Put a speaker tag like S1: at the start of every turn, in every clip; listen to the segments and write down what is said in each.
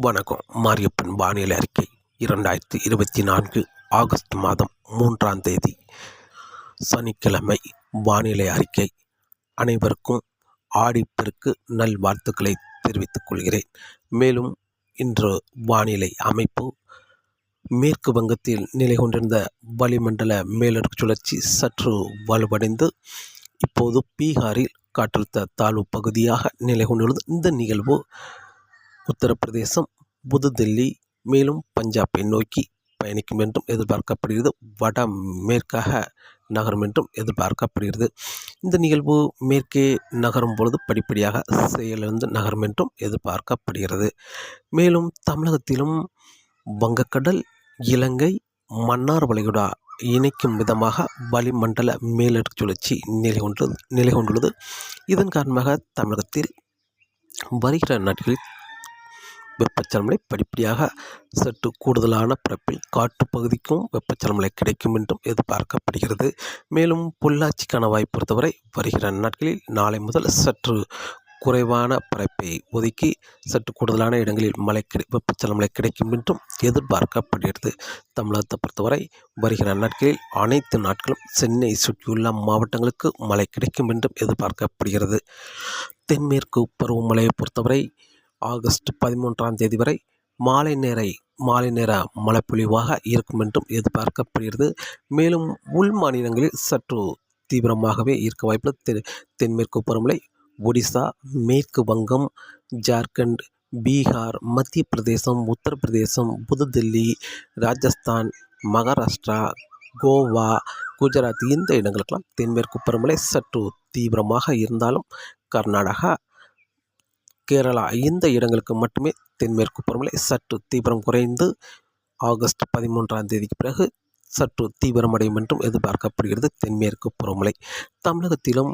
S1: வணக்கம். மாரியப்பன் வானிலை அறிக்கை இரண்டாயிரத்தி இருபத்தி நான்கு ஆகஸ்ட் மாதம் மூன்றாம் தேதி. சனிக்கிழமை வானிலை அறிக்கை. அனைவருக்கும் ஆடிப்பெருக்கு நல்வாழ்த்துக்களை தெரிவித்துக் கொள்கிறேன். மேலும் இன்று வானிலை அமைப்பு மேற்கு வங்கத்தில் நிலை கொண்டிருந்த வளிமண்டல மேலடுக்கு சுழற்சி சற்று வலுவடைந்து இப்போது பீகாரில் காற்றழுத்த தாழ்வு பகுதியாக நிலை கொண்டுள்ளது. இந்த நிகழ்வு உத்தரப்பிரதேசம் புதுதில்லி மேலும் பஞ்சாபை நோக்கி பயணிக்கும் என்றும் எதிர்பார்க்கப்படுகிறது. வட மேற்காக நகரும் என்றும் எதிர்பார்க்கப்படுகிறது. இந்த நிகழ்வு மேற்கே நகரும் பொழுது படிப்படியாக செயலிழந்து நகரும் என்றும் எதிர்பார்க்கப்படுகிறது. மேலும் தமிழகத்திலும் வங்கக்கடல் இலங்கை மன்னார் வளைகுடா இணைக்கும் விதமாக வளிமண்டல மேலடுக்கு சுழற்சி நிலை கொண்டு நிலை கொண்டுள்ளது. இதன் காரணமாக தமிழகத்தில் வருகிற நாட்களில் வெப்பச்சலமலை படிப்படியாக சற்று கூடுதலான பரப்பில் காட்டுப்பகுதிக்கும் வெப்பச்சலமலை கிடைக்கும் என்றும் எதிர்பார்க்கப்படுகிறது. மேலும் பொள்ளாச்சிக்கான வாய்ப்பு பொறுத்தவரை வருகிற நாட்களில் நாளை முதல் சற்று குறைவான பரப்பை ஒதுக்கி சற்று கூடுதலான இடங்களில் மழை கிடை வெப்பச்சலமலை கிடைக்கும் என்றும் எதிர்பார்க்கப்படுகிறது. தமிழகத்தை பொறுத்தவரை வருகிற நாட்களில் அனைத்து நாட்களும் சென்னை சுற்றியுள்ள மாவட்டங்களுக்கு மழை கிடைக்கும் என்றும் எதிர்பார்க்கப்படுகிறது. தென்மேற்கு பருவமழையை பொறுத்தவரை ஆகஸ்ட் பதிமூன்றாம் தேதி வரை மாலை நேர மாலை நேர மழைப்பொழிவாக இருக்கும் என்றும் எதிர்பார்க்கப்படுகிறது. மேலும் உள் மாநிலங்களில் சற்று தீவிரமாகவே இருக்க வாய்ப்பு தென் தென்மேற்கு பருவமழை ஒடிசா மேற்கு வங்கம் ஜார்க்கண்ட் பீகார் மத்திய பிரதேசம் உத்தரப்பிரதேசம் புதுதில்லி ராஜஸ்தான் மகாராஷ்டிரா கோவா குஜராத் இந்த இடங்களுக்கெல்லாம் தென்மேற்கு பருவமழை சற்று தீவிரமாக இருந்தாலும் கர்நாடகா கேரளா இந்த இடங்களுக்கு மட்டுமே தென்மேற்கு பருவமழை சற்று தீவிரம் குறைந்து ஆகஸ்ட் பதிமூன்றாம் தேதிக்கு பிறகு சற்று தீவிரமடையும் என்றும் எதிர்பார்க்கப்படுகிறது தென்மேற்கு பருவமழை தமிழகத்திலும்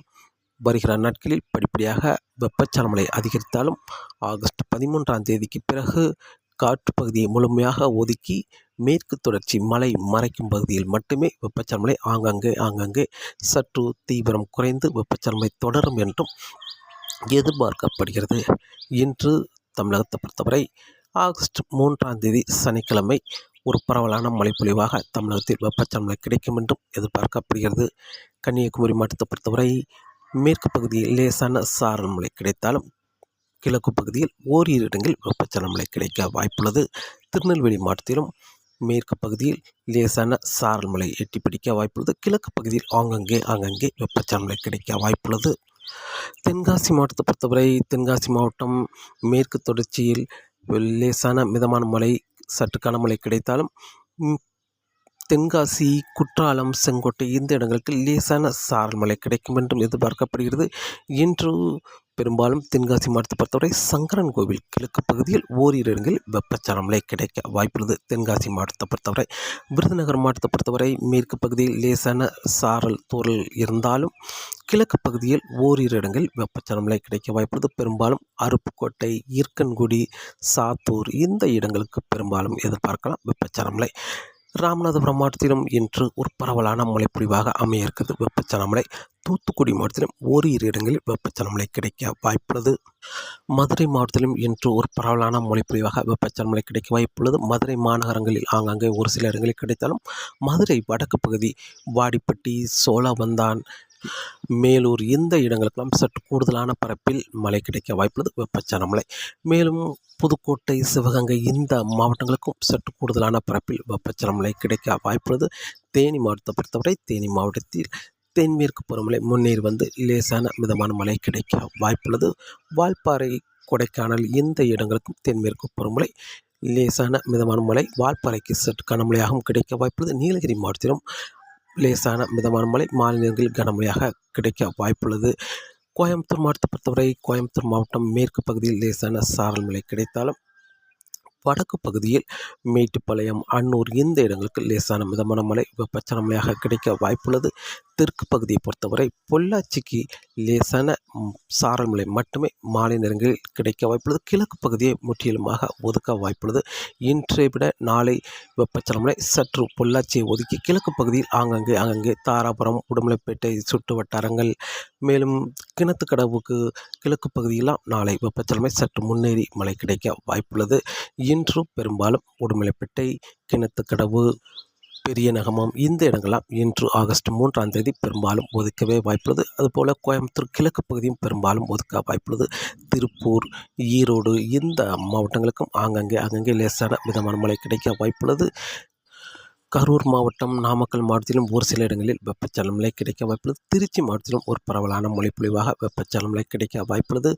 S1: வருகிற நாட்களில் படிப்படியாக வெப்பச்சலமலை அதிகரித்தாலும் ஆகஸ்ட் பதிமூன்றாம் தேதிக்கு பிறகு காற்று பகுதியை முழுமையாக ஒதுக்கி மேற்கு தொடர்ச்சி மலை மறைக்கும் பகுதியில் மட்டுமே வெப்பச்சலமலை ஆங்காங்கே ஆங்காங்கே சற்று தீவிரம் குறைந்து வெப்பச்சலமலை தொடரும் என்றும் எதிர்பார்க்கப்படுகிறது. இன்று தமிழகத்தை பொறுத்தவரை ஆகஸ்ட் மூன்றாம் தேதி சனிக்கிழமை ஒரு பரவலான மழைப்பொழிவாக தமிழகத்தில் வெப்பச்சலமலை கிடைக்கும் என்றும் எதிர்பார்க்கப்படுகிறது. கன்னியாகுமரி மாவட்டத்தை பொறுத்தவரை மேற்கு பகுதியில் லேசான சாரல் மழை கிடைத்தாலும் கிழக்கு பகுதியில் ஓரிரு இடங்களில் வெப்பச்சலமலை கிடைக்க வாய்ப்புள்ளது. திருநெல்வேலி மாவட்டத்திலும் மேற்கு பகுதியில் லேசான சாரல் மழை எட்டி பிடிக்க வாய்ப்புள்ளது. கிழக்கு பகுதியில் ஆங்கங்கே ஆங்கங்கே வெப்பச்சலமலை கிடைக்க வாய்ப்புள்ளது. தென்காசி மாவட்டத்தை பொறுத்தவரை தென்காசி மாவட்டம் மேற்கு தொடர்ச்சியில் லேசான மிதமான மழை சற்று கனமழை கிடைத்தாலும் தென்காசி குற்றாலம் செங்கோட்டை இந்த இடங்களுக்கு லேசான சாரல் மழை கிடைக்கும் என்றும் எதிர்பார்க்கப்படுகிறது. இன்று பெரும்பாலும் தென்காசி மாவட்டத்தை பொறுத்தவரை சங்கரன் கோவில் கிழக்கு பகுதியில் ஓரிரு இடங்களில் வெப்பச்சலன கிடைக்க வாய்ப்புள்ளது. தென்காசி மாவட்டத்தை பொறுத்தவரை விருதுநகர் மாவட்டத்தை பொறுத்தவரை மேற்கு பகுதியில் லேசான சாரல் தூரல் இருந்தாலும் கிழக்கு பகுதியில் ஓரிரு இடங்களில் வெப்பச்சலன கிடைக்க வாய்ப்புள்ளது. பெரும்பாலும் அருப்புக்கோட்டை ஈர்க்கன்குடி சாத்தூர் இந்த இடங்களுக்கு பெரும்பாலும் எதிர்பார்க்கலாம் வெப்பச்சலன ராமநாதபுரம் மாவட்டத்திலும் இன்று ஒரு பரவலான மழைப்பொழிவாக அமைய இருக்கிறது வெப்பச்சலன மழை தூத்துக்குடி மாவட்டத்திலும் ஓரிரு இடங்களில் வெப்பச்சலன மழை கிடைக்க வாய்ப்புள்ளது. மதுரை மாவட்டத்திலும் இன்று ஒரு பரவலான மழைப்பொழிவாக வெப்பச்சலன மழை கிடைக்க வாய்ப்புள்ளது. மதுரை மாநகரங்களில் ஆங்காங்கே ஒரு சில இடங்களில் கிடைத்தாலும் மதுரை வடக்கு பகுதி வாடிப்பட்டி சோழவந்தான் மேலூர் இந்த இடங்களுக்கெல்லாம் சற்று கூடுதலான பரப்பில் மழை கிடைக்க வாய்ப்புள்ளது வெப்பச்சலன மழை. மேலும் புதுக்கோட்டை சிவகங்கை இந்த மாவட்டங்களுக்கும் சற்று கூடுதலான பரப்பில் வெப்பச்சலன மழை கிடைக்க வாய்ப்புள்ளது தேனி மாவட்டத்தை பொறுத்தவரை தேனி மாவட்டத்தில் தென்மேற்கு பருவமழை முன்னேறி வந்து லேசான மிதமான மழை கிடைக்க வாய்ப்புள்ளது வால்பாறை கொடைக்கானல் இந்த இடங்களுக்கும் தென்மேற்கு பருவமழை லேசான மிதமான மழை. வால்பாறைக்கு சற்று கனமழையாகவும் கிடைக்க வாய்ப்புள்ளது நீலகிரி மாவட்டத்திலும் லேசான மிதமான மழை மாநிலங்களில் கனமழையாக கிடைக்க வாய்ப்புள்ளது. கோயம்புத்தூர் மாவட்டத்தை பொறுத்தவரை கோயம்புத்தூர் மாவட்டம் மேற்கு பகுதியில் லேசான சாரல் மழை கிடைத்தாலும் வடக்கு பகுதியில் மேட்டுப்பாளையம் அன்னூர் இந்த இடங்களுக்கு லேசான மிதமான மழை வெப்பச்சலன மழையாக கிடைக்க வாய்ப்புள்ளது. தெற்கு பகுதியை பொறுத்தவரை பொள்ளாச்சிக்கு லேசான சாரல் மழை மட்டுமே மாலை நேரங்களில் கிடைக்க வாய்ப்புள்ளது. கிழக்கு பகுதியை முற்றிலுமாக ஒதுக்க வாய்ப்புள்ளது. இன்றை விட நாளை வெப்பச்சலமலை சற்று பொள்ளாச்சியை ஒதுக்கி கிழக்கு பகுதியில் ஆங்காங்கே அங்கங்கே தாராபுரம் உடுமலைப்பேட்டை சுற்று வட்டாரங்கள் மேலும் கிணத்துக்கடவுக்கு கிழக்கு பகுதியெல்லாம் நாளை வெப்பச்சலமை சற்று முன்னேறி மழை கிடைக்க வாய்ப்புள்ளது. இன்று பெரும்பாலும் உடுமலைப்பேட்டை கிணத்துக்கடவு பெரிய நகமம் இந்த இடங்கள்லாம் இன்று ஆகஸ்ட் மூன்றாம் தேதி பெரும்பாலும் ஒதுக்கவே வாய்ப்புள்ளது. அதுபோல் கோயம்புத்தூர் கிழக்கு பகுதியும் பெரும்பாலும் ஒதுக்க வாய்ப்புள்ளது. திருப்பூர் ஈரோடு இந்த மாவட்டங்களுக்கும் ஆங்கங்கே அங்கங்கே லேசான விதமான மழை கிடைக்க வாய்ப்புள்ளது. கரூர் மாவட்டம் நாமக்கல் மாவட்டத்திலும் ஒரு சில இடங்களில் வெப்பச்சலன கிடைக்க வாய்ப்புள்ளது. திருச்சி மாவட்டத்திலும் ஒரு பரவலான மொழிப்பொழிவாக வெப்பச்சலன மழை கிடைக்க வாய்ப்புள்ளது.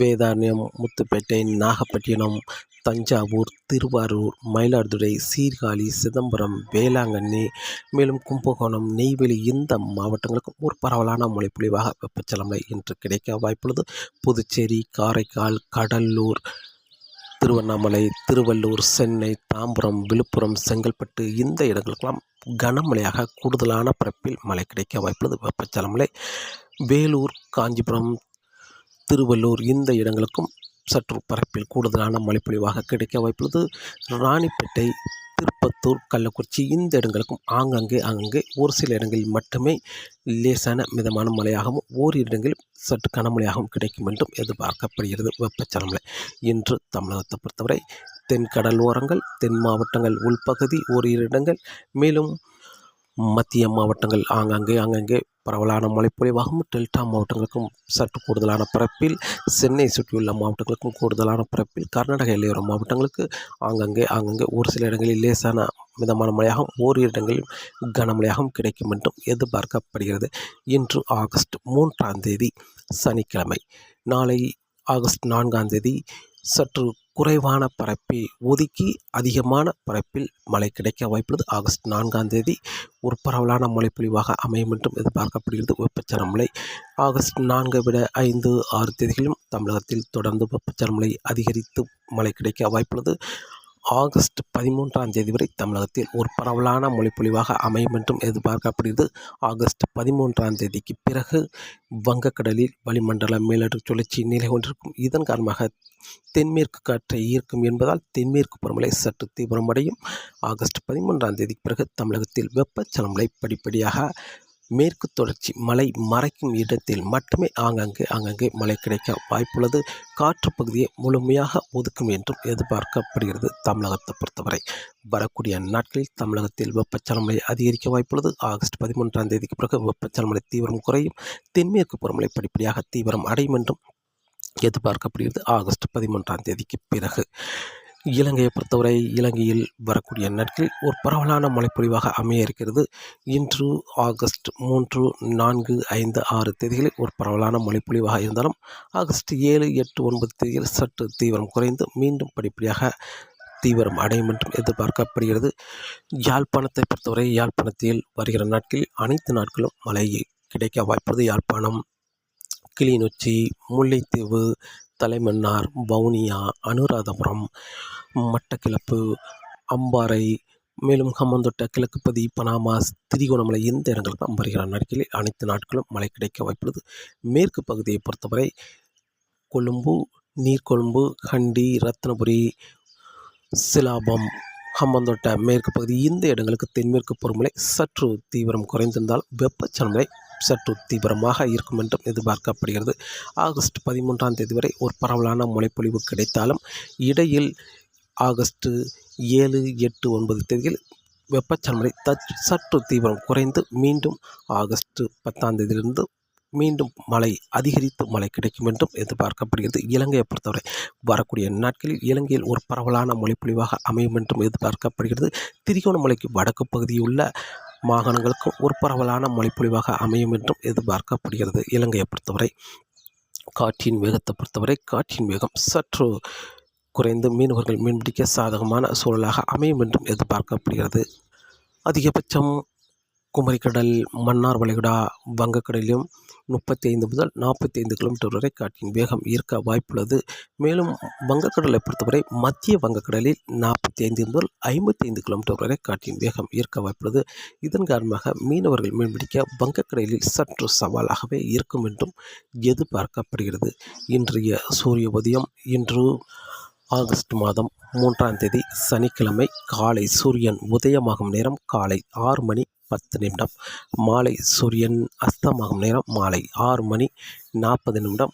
S1: வேதாரண்யம் முத்துப்பேட்டை நாகப்பட்டினம் தஞ்சாவூர் திருவாரூர் மயிலாடுதுறை சீர்காழி சிதம்பரம் வேளாங்கண்ணி மேலும் கும்பகோணம் நெய்வேலி இந்த மாவட்டங்களுக்கும் ஒரு பரவலான மழைப்பொழிவாக வெப்பச்சலன மழை இன்று கிடைக்க வாய்ப்புள்ளது. புதுச்சேரி காரைக்கால் கடலூர் திருவண்ணாமலை திருவள்ளூர் சென்னை தாம்பரம் விழுப்புரம் செங்கல்பட்டு இந்த இடங்களுக்கெல்லாம் கனமழையாக கூடுதலான பரப்பில் மழை கிடைக்க வாய்ப்புள்ளது. வெப்பச்சலமலை வேலூர் காஞ்சிபுரம் திருவள்ளூர் இந்த இடங்களுக்கும் சற்று பரப்பில் கூடுதலான மழைப்பொழிவாக கிடைக்க வாய்ப்புள்ளது. ராணிப்பேட்டை திருப்பத்தூர் கள்ளக்குறிச்சி இந்த இடங்களுக்கும் ஆங்காங்கே அங்கங்கே ஒரு சில இடங்களில் மட்டுமே லேசான மிதமான மழையாகவும் ஓரிரு இடங்களில் சற்று கனமழையாகவும் கிடைக்கும் என்றும் எதிர்பார்க்கப்படுகிறது வெப்பச்சலமலை இன்று தமிழகத்தை பொறுத்தவரை தென் கடலோரங்கள் தென் மாவட்டங்கள் உள்பகுதி ஓரிரு இடங்கள் மேலும் மத்திய மாவட்டங்கள் ஆங்காங்கே அங்கங்கே பரவலான மழைப்பொழிவாகவும் டெல்டா மாவட்டங்களுக்கும் சற்று கூடுதலான பரப்பில் சென்னை சுற்றியுள்ள மாவட்டங்களுக்கும் கூடுதலான பரப்பில் கர்நாடக எல்லையோர மாவட்டங்களுக்கு ஆங்கங்கே ஆங்கங்கே ஒரு சில இடங்களில் லேசான மிதமான மழையாகவும் ஓரிரு இடங்களில் கனமழையாகவும் கிடைக்கும் என்றும் எதிர்பார்க்கப்படுகிறது. இன்று ஆகஸ்ட் மூன்றாம் தேதி சனிக்கிழமை. நாளை ஆகஸ்ட் நான்காம் தேதி சற்று குறைவான பரப்பை ஒதுக்கி அதிகமான பரப்பில் மழை கிடைக்க வாய்ப்புள்ளது. ஆகஸ்ட் நான்காம் தேதி ஒரு பரவலான மழைப்பொழிவாக அமையும் என்றும் எதிர்பார்க்கப்படுகிறது. வெப்பச்சலன மழை ஆகஸ்ட் நான்கை விட ஐந்து ஆறு தேதிகளிலும் தமிழகத்தில் தொடர்ந்து வெப்பச்சலன மழை அதிகரித்து மழை கிடைக்க வாய்ப்புள்ளது. ஆகஸ்ட் பதிமூன்றாம் தேதி வரை தமிழகத்தில் ஒரு பரவலான மொழிப்பொழிவாக அமையும் என்றும் எதிர்பார்க்கப்படுகிறது. ஆகஸ்ட் பதிமூன்றாம் தேதிக்கு பிறகு வங்கக்கடலில் வளிமண்டல மேலடுக்கு சுழற்சி நிலை கொண்டிருக்கும். இதன் காரணமாக தென்மேற்கு காற்றை ஈர்க்கும் என்பதால் தென்மேற்கு பருவமழை சற்று தீவிரமடையும். ஆகஸ்ட் பதிமூன்றாம் தேதிக்கு பிறகு தமிழகத்தில் வெப்பச்சலமலை படிப்படியாக மேற்கு தொடர்ச்சி மலை மறைக்கும் இடத்தில் மட்டுமே ஆங்காங்கே ஆங்காங்கே மழை கிடைக்க வாய்ப்புள்ளது. காற்று பகுதியை முழுமையாக ஒதுக்கும் என்றும் எதிர்பார்க்கப்படுகிறது தமிழகத்தை பொறுத்தவரை. வரக்கூடிய நாட்களில் தமிழகத்தில் வெப்பச்சலமலை அதிகரிக்க வாய்ப்புள்ளது. ஆகஸ்ட் பதிமூன்றாம் தேதிக்கு பிறகு வெப்பச்சலமலை தீவிரம் குறையும். தென்மேற்கு புறமலை படிப்படியாக தீவிரம் அடையும் என்றும் எதிர்பார்க்கப்படுகிறது. ஆகஸ்ட் பதிமூன்றாம் தேதிக்கு பிறகு இலங்கையை பொறுத்தவரை இலங்கையில் வரக்கூடிய நாட்களில் ஒரு பரவலான மழைப்பொழிவாக அமைய இருக்கிறது. இன்று ஆகஸ்ட் மூன்று நான்கு ஐந்து ஆறு தேதிகளில் ஒரு பரவலான மழைப்பொழிவாக இருந்தாலும் ஆகஸ்ட் ஏழு எட்டு ஒன்பது தேதியில் சற்று தீவிரம் குறைந்து மீண்டும் படிப்படியாக தீவிரம் அடையும் என்றும் எதிர்பார்க்கப்படுகிறது. யாழ்ப்பாணத்தை பொறுத்தவரை யாழ்ப்பாணத்தில் வருகிற நாட்களில் அனைத்து நாட்களும் மழை கிடைக்க வாய்ப்புள்ளது. யாழ்ப்பாணம் கிளிநொச்சி முல்லைத்தீவு தலைமன்னார் வவுனியா அனுராதபுரம் மட்டக்கிளப்பு அம்பாறை மேலும் ஹம்மந்தோட்ட கிழக்குப்பதி பனாமாஸ் திரிகோணமலை இந்த இடங்களுக்கு வருகிற நாட்களில் அனைத்து நாட்களும் மழை கிடைக்க வாய்ப்புள்ளது. மேற்கு பகுதியை பொறுத்தவரை கொழும்பு நீர்கொழும்பு கண்டி ரத்னபுரி சிலாபம் ஹம்மந்தோட்ட மேற்கு பகுதி இந்த இடங்களுக்கு தென்மேற்கு பருவமழை சற்று தீவிரம் குறைந்திருந்தால் வெப்பச்சலமலை சற்று தீவிரமாக இருக்கும் என்றும் எதிர்பார்க்கப்படுகிறது. ஆகஸ்ட் பதிமூன்றாம் தேதி வரை ஒரு பரவலான மழைப்பொழிவு கிடைத்தாலும் இடையில் ஆகஸ்ட் ஏழு எட்டு ஒன்பது தேதியில் வெப்பச்சலன தச் சற்று தீவிரம் குறைந்து மீண்டும் ஆகஸ்ட் பத்தாம் தேதியிலிருந்து மீண்டும் மழை அதிகரித்து மழை கிடைக்கும் என்றும் எதிர்பார்க்கப்படுகிறது. இலங்கையை பொறுத்தவரை வரக்கூடிய நாட்களில் இலங்கையில் ஒரு பரவலான மொழிப்பொழிவாக அமையும் என்றும் எதிர்பார்க்கப்படுகிறது. திரிகோணமலைக்கு வடக்கு பகுதியில் உள்ள மாகாணங்களுக்கும் ஒரு பரவலான மொழிப்பொழிவாக அமையும் என்றும் எதிர்பார்க்கப்படுகிறது. இலங்கையை பொறுத்தவரை காற்றின் வேகத்தை பொறுத்தவரை காற்றின் வேகம் சற்று குறைந்து மீனவர்கள் மீன்பிடிக்க சாதகமான சூழலாக அமையும் என்றும் எதிர்பார்க்கப்படுகிறது. அதிகபட்சம் குமரிக்கடல் மன்னார் வளைகுடா வங்கக்கடலிலும் முப்பத்தி ஐந்து முதல் நாற்பத்தி ஐந்து கிலோமீட்டர் வரை காற்றின் வேகம் இருக்க வாய்ப்புள்ளது. மேலும் வங்கக்கடலை பொறுத்தவரை மத்திய வங்கக்கடலில் நாற்பத்தி ஐந்து முதல் ஐம்பத்தி ஐந்து கிலோமீட்டர் வரை காற்றின் வேகம் இருக்க வாய்ப்புள்ளது. இதன் காரணமாக மீனவர்கள் மீன்பிடிக்க வங்கக்கடலில் சற்று சவாலாகவே இருக்கும் என்றும் எதிர்பார்க்கப்படுகிறது. இன்றைய சூரிய உதயம் இன்று ஆகஸ்ட் மாதம் மூன்றாம் தேதி சனிக்கிழமை காலை சூரியன் உதயமாகும் நேரம் காலை ஆறு மணி பத்து நிமிடம் மாலை சூரியன் அஸ்தமாகும் நேரம் மாலை ஆறு மணி நாற்பது நிமிடம்.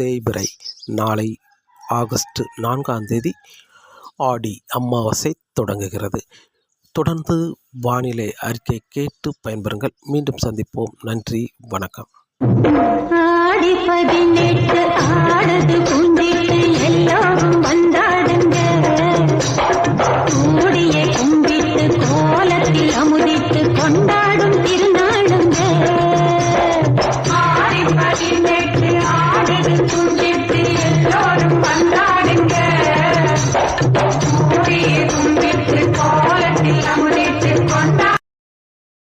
S1: தேய்பிரை நாளை ஆகஸ்ட் நான்காம் தேதி ஆடி அமாவாசை தொடங்குகிறது. தொடர்ந்து வானிலை அறிக்கை கேட்டு பயன்பெறுங்கள். மீண்டும் சந்திப்போம். நன்றி வணக்கம்.
S2: ஆடி பதினெட்டு ஆடது பூந்திட்டு எல்லாரும் வந்து